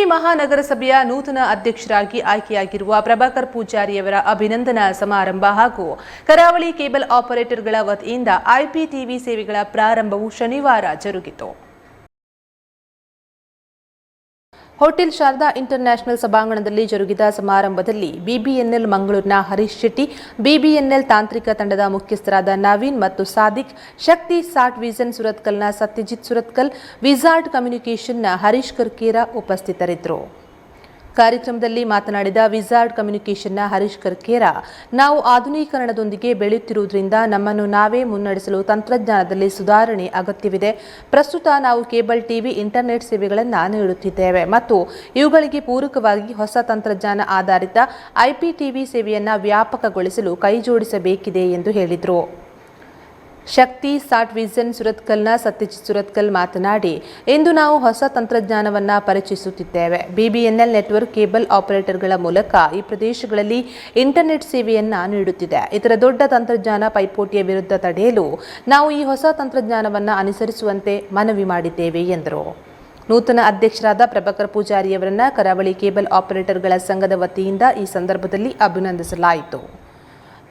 ಉಡುಪಿ ಮಹಾನಗರಸಭೆಯ ನೂತನ ಅಧ್ಯಕ್ಷರಾಗಿ ಆಯ್ಕೆಯಾಗಿರುವ ಪ್ರಭಾಕರ್ ಪೂಜಾರಿಯವರ ಅಭಿನಂದನಾ ಸಮಾರಂಭ ಹಾಗೂ ಕರಾವಳಿ ಕೇಬಲ್ ಆಪರೇಟರ್ಗಳ ವತಿಯಿಂದ ಐಪಿಟಿವಿ ಸೇವೆಗಳ ಪ್ರಾರಂಭವು ಶನಿವಾರ ಜರುಗಿತು. ಹೋಟೆಲ್ ಶಾರದಾ ಇಂಟರ್ನ್ಯಾಷನಲ್ ಸಭಾಂಗಣದಲ್ಲಿ ಜರುಗಿದ ಸಮಾರಂಭದಲ್ಲಿ ಬಿಬಿಎನ್ಎಲ್ ಮಂಗಳೂರಿನ ಹರೀಶ್ ಶೆಟ್ಟಿ, ಬಿಬಿಎನ್ಎಲ್ ತಾಂತ್ರಿಕ ತಂಡದ ಮುಖ್ಯಸ್ಥರಾದ ನವೀನ್ ಮತ್ತು ಸಾದಿಕ್, ಶಕ್ತಿ ಸಾಟ್ ವಿಷನ್ ಸುರತ್ಕಲ್ನ ಸತ್ಯಜಿತ್ ಸುರತ್ಕಲ್, ವಿಜಾರ್ಡ್ ಕಮ್ಯುನಿಕೇಷನ್ನ ಹರೀಶ್ ಕರ್ಕೇರ ಉಪಸ್ಥಿತರಿದ್ದರು. ಕಾರ್ಯಕ್ರಮದಲ್ಲಿ ಮಾತನಾಡಿದ ವಿಜಾರ್ಡ್ ಕಮ್ಯುನಿಕೇಷನ್ನ ಹರೀಶ್ ಕರ್ಕೇರ, ನಾವು ಆಧುನೀಕರಣದೊಂದಿಗೆ ಬೆಳೆಯುತ್ತಿರುವುದರಿಂದ ನಮ್ಮನ್ನು ನಾವೇ ಮುನ್ನಡೆಸಲು ತಂತ್ರಜ್ಞಾನದಲ್ಲಿ ಸುಧಾರಣೆ ಅಗತ್ಯವಿದೆ. ಪ್ರಸ್ತುತ ನಾವು ಕೇಬಲ್ ಟಿವಿ, ಇಂಟರ್ನೆಟ್ ಸೇವೆಗಳನ್ನು ನೀಡುತ್ತಿದ್ದೇವೆ ಮತ್ತು ಇವುಗಳಿಗೆ ಪೂರಕವಾಗಿ ಹೊಸ ತಂತ್ರಜ್ಞಾನ ಆಧಾರಿತ ಐಪಿಟಿವಿ ಸೇವೆಯನ್ನು ವ್ಯಾಪಕಗೊಳಿಸಲು ಕೈಜೋಡಿಸಬೇಕಿದೆ ಎಂದು ಹೇಳಿದರು. ಶಕ್ತಿ, ಸಾಟ್ ವಿಷನ್ ಸುರತ್ಕಲ್ನ ಸತ್ಯಜಿತ್ ಸುರತ್ಕಲ್ ಮಾತನಾಡಿ, ಇಂದು ನಾವು ಹೊಸ ತಂತ್ರಜ್ಞಾನವನ್ನು ಪರಿಚಯಿಸುತ್ತಿದ್ದೇವೆ. ಬಿಬಿಎನ್ಎಲ್ ನೆಟ್ವರ್ಕ್ ಕೇಬಲ್ ಆಪರೇಟರ್ಗಳ ಮೂಲಕ ಈ ಪ್ರದೇಶಗಳಲ್ಲಿ ಇಂಟರ್ನೆಟ್ ಸೇವೆಯನ್ನು ನೀಡುತ್ತಿದೆ. ಇತರ ದೊಡ್ಡ ತಂತ್ರಜ್ಞಾನ ಪೈಪೋಟಿಯ ವಿರುದ್ಧ ತಡೆಯಲು ನಾವು ಈ ಹೊಸ ತಂತ್ರಜ್ಞಾನವನ್ನು ಅನುಸರಿಸುವಂತೆ ಮನವಿ ಮಾಡಿದ್ದೇವೆ, ಎಂದರು. ನೂತನ ಅಧ್ಯಕ್ಷರಾದ ಪ್ರಭಾಕರ್ ಪೂಜಾರಿಯವರನ್ನು ಕರಾವಳಿ ಕೇಬಲ್ ಆಪರೇಟರ್ಗಳ ಸಂಘದ ವತಿಯಿಂದ ಈ ಸಂದರ್ಭದಲ್ಲಿ ಅಭಿನಂದಿಸಲಾಯಿತು.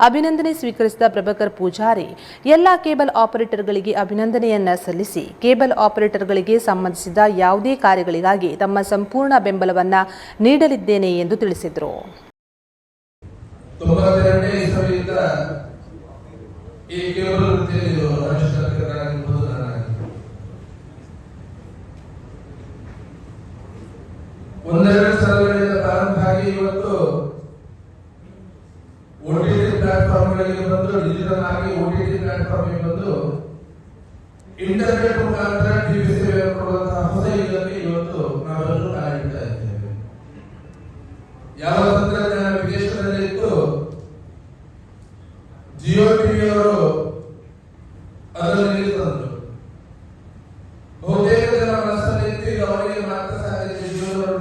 ಅಭಿನಂದನೆ ಸ್ವೀಕರಿಸಿದ ಪ್ರಭಾಕರ್ ಪೂಜಾರಿ, ಎಲ್ಲ ಕೇಬಲ್ ಆಪರೇಟರ್ಗಳಿಗೆ ಅಭಿನಂದನೆಯನ್ನ ಸಲ್ಲಿಸಿ, ಕೇಬಲ್ ಆಪರೇಟರ್ಗಳಿಗೆ ಸಂಬಂಧಿಸಿದ ಯಾವುದೇ ಕಾರ್ಯಗಳಿಗಾಗಿ ತಮ್ಮ ಸಂಪೂರ್ಣ ಬೆಂಬಲವನ್ನ ನೀಡಲಿದ್ದೇನೆ ಎಂದು ತಿಳಿಸಿದರು. ಒಂದೆರಡು ಸ್ಥಳಗಳಿಂದ ಪ್ರಾರಂಭ ಆಗಿ ಇವತ್ತು ಪ್ಲಾಟ್ಫಾರ್ಮ್ಗಳಿಗೆ ಬಂದು ಡಿಜಿಟಲ್ ಆಗಿ ಓಟಿಟಿ ಪ್ಲಾಟ್ಫಾರ್ಮ್ಗೆ ಬಂದು ಇಂಟರ್ನೆಟ್ ಮುಖಾಂತರ ಟಿವಿ ಸೇವೆ ಕೊಡುವಂತಹ ಹೊಸ ಯುಗಕ್ಕೆ ಇವತ್ತು ನಾವೆಲ್ಲರೂ ಕಾಲಿಡ್ತಾ ಇದ್ದೇವೆ. ಯಾವ ತಂತ್ರಜ್ಞಾನ ವಿದೇಶದಲ್ಲಿ ಇತ್ತು ಜಿಯೋ ಟಿವಿ ಅವರು ಅದರಲ್ಲಿ ತಂದರು. ಬಹುತೇಕ ಜನ ಮನಸ್ಸಲ್ಲಿ ಇತ್ತು, ಈಗ ಅವರಿಗೆ ಮಾತ್ರ ಸಾಧ್ಯ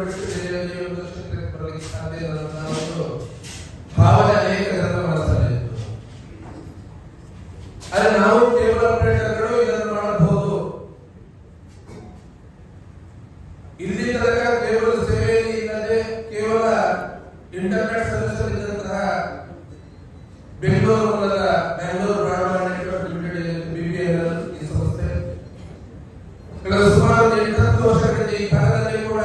ಬಿಟ್ಟು ಜಿಯೋ ಬೇರೆ ಒಂದು ಕ್ಷೇತ್ರಕ್ಕೆ ಸಾಧ್ಯ ಭಾವನೆ ಅನೇಕ ಜನರ ಮನಸ್ಸಲ್ಲಿ ಇಂಟರ್ನೆಟ್ ಸರ್ವಿಸ್ ಇದ್ದಂತಹ ಬೆಂಗಳೂರು ಮೂಲದ Bengaluru broadband network limited BBL ಈ ಸಂಸ್ಥೆ. ಸುಮಾರು ಎಂಟತ್ತು ವರ್ಷಗಳಲ್ಲಿ ಈ ಭಾಗದಲ್ಲಿ ಕೂಡ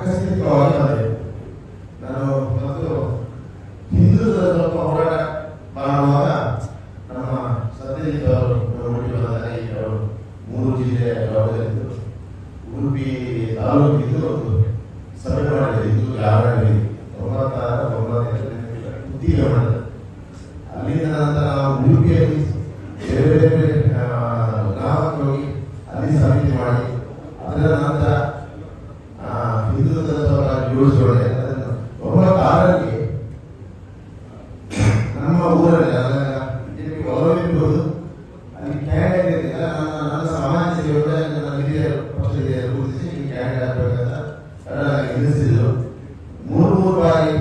ಆಕಸ್ಮಿಕವಾಗಿ ಬಂದೆ ನಾನು ಮೊದಲು ಹಿಂದೂ ಧರ್ಮ ಹೋರಾಟ ಮಾಡುವಾಗ ನಮ್ಮ ಸತ್ಯಜಿತ್ ಅವರು ಹುಟ್ಟಿ ಅವರು ಮೂರು ಜಿಲ್ಲೆ ಉಡುಪಿ ತಾಲೂಕಿದ್ದು ಸಭೆ ಮಾಡಿದೆ ಹಿಂದೂ ಯಾರಲ್ಲಿ ಒಂಬತ್ತು ಆರಲ್ಲಿ ನಮ್ಮ ಊರಲ್ಲಿ ನಿಮಗೆ ಗೌರವಿಂಬುದು ಅಲ್ಲಿ ಕ್ಯಾಡ್ ಇದೆಯಲ್ಲ ನನ್ನ ನನ್ನ ಸಮಾಜ ಸೇವೆಯಿಂದ ನನ್ನ ಹಿರಿಯ ಪಕ್ಷ ಗುರುತಿಸಿ ಕ್ಯಾಡ್ ಆಗಬೇಕಂತ ಇಳಿಸಿದ್ರು ಮೂರು ಮೂರು ಬಾರಿ